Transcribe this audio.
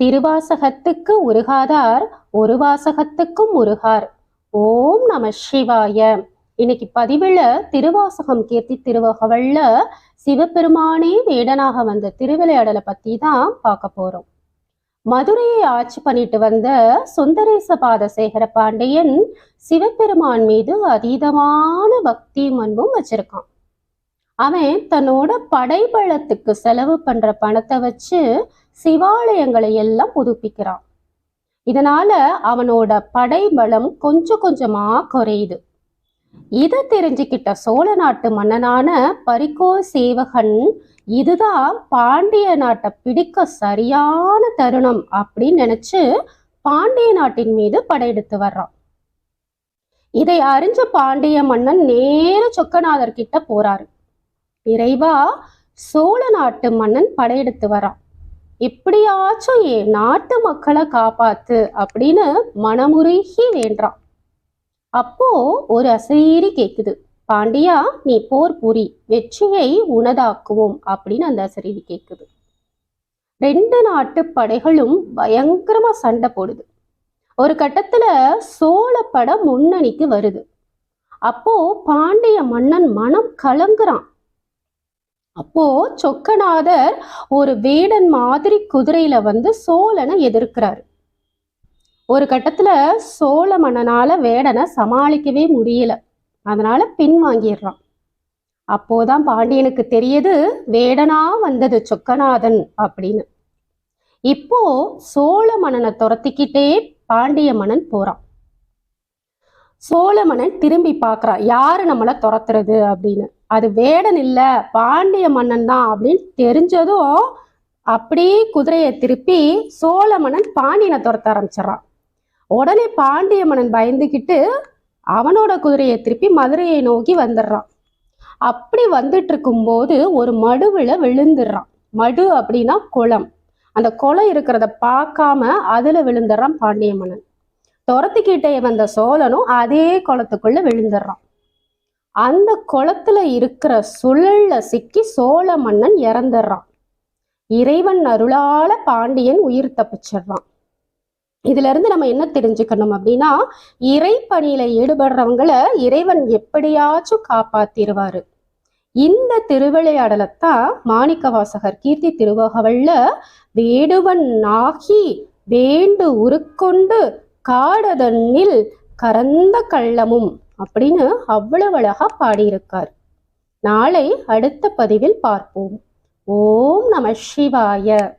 திருவாசகத்துக்கு உருகாதார் ஒரு வாசகத்துக்கும் உருகார். ஓம் நம சிவாய. இன்னைக்கு பதிவுல திருவாசகம் கீர்த்தி திருவகவல்ல சிவபெருமானே வேடனாக வந்த திருவிளையாடலை பத்தி தான் பார்க்க போறோம். மதுரையை ஆட்சி பண்ணிட்டு வந்த சுந்தரேச பாதசேகர பாண்டியன் சிவபெருமான் மீது அதீதமான பக்தி அன்பும் வச்சிருக்கான். அவன் தன்னோட படைபலத்துக்கு செலவு பண்ற பணத்தை வச்சு சிவாலயங்களை எல்லாம் புதுப்பிக்கிறான். இதனால அவனோட படைபலம் கொஞ்சம் கொஞ்சமா குறையுது. இதை தெரிஞ்சுக்கிட்ட சோழ நாட்டு மன்னனான பரிகோ சேவகன் இதுதான் பாண்டிய நாட்டை பிடிக்க சரியான தருணம் அப்படின்னு நினைச்சு பாண்டிய நாட்டின் மீது படையெடுத்து வர்றான். இதை அறிஞ்ச பாண்டிய மன்னன் நேர சொக்கநாதர் கிட்ட போறாரு. நிறைவா சோழ நாட்டு மன்னன் படையெடுத்து வரான். எப்படியாச்சும் என் நாட்டு மக்களை காப்பாத்து அப்படின்னு மனமுருகி வேண்டான் அப்போ ஒரு அசைரி கேக்குது. பாண்டியா நீ போர் புரி வெற்றியை உனதாக்குவோம் அப்படின்னு அந்த அசரீரி கேக்குது. ரெண்டு நாட்டு படைகளும் பயங்கரமா சண்டை போடுது. ஒரு கட்டத்துல சோழ படை முன்னணிக்கு வருது. அப்போ பாண்டிய மன்னன் மனம் கலங்குறான். அப்போ சொக்கநாதர் ஒரு வேடன் மாதிரி குதிரையில வந்து சோழனை எதிர்க்கிறாரு. ஒரு கட்டத்துல சோழ மன்னனால வேடனை சமாளிக்கவே முடியல. அதனால பின்வாங்கிடுறான் அப்போதான் பாண்டியனுக்கு தெரியுது வேடனா வந்தது சொக்கநாதன் அப்படின்னு. இப்போ சோழ மன்னனை துரத்திக்கிட்டே பாண்டிய மன்னன் போறான். சோழ மன்னன் திரும்பி பார்க்கறான் யாரு நம்மளை துரத்துறது அப்படின்னு. அது வேடன் இல்லை பாண்டிய மன்னன் தான் அப்படின்னு தெரிஞ்சதும் அப்படியே குதிரையை திருப்பி சோழ மன்னன் பாண்டியனை துரத்த ஆரம்பிச்சிடறான். உடனே பாண்டிய மன்னன் பயந்துக்கிட்டு அவனோட குதிரையை திருப்பி மதுரையை நோக்கி வந்துடுறான். அப்படி வந்துட்டு இருக்கும்போது ஒரு மடுவில் விழுந்துடுறான். மடு அப்படின்னா குளம். அந்த குளம் இருக்கிறத பார்க்காம அதுல விழுந்துடுறான் பாண்டிய மன்னன். துரத்திக்கிட்டே வந்த சோழனும் அதே குளத்துக்குள்ள விழுந்துடுறான். அந்த குளத்துல இருக்கிற சுழல்ல சிக்கி சோழ மன்னன் இறந்துடுறான். இறைவன் அருளால பாண்டியன் உயிர் தப்பிச்சிடுறான். இதுல இருந்து நம்ம என்ன தெரிஞ்சுக்கணும் அப்படின்னா இறை பணியில ஈடுபடுறவங்களை இறைவன் எப்படியாச்சும் காப்பாத்திருவாரு இந்த திருவிளையாடலைத்தான் மாணிக்க வாசகர் கீர்த்தி திருவகவல்ல வேடுவன் நாகி வேண்டு உருக்கொண்டு காடதன்னில் கரந்த கள்ளமும் அப்படின்னு அவ்வளவு அழகா பாடியிருக்கார். நாளை அடுத்த பதிவில் பார்ப்போம். ஓம் நம சிவாய.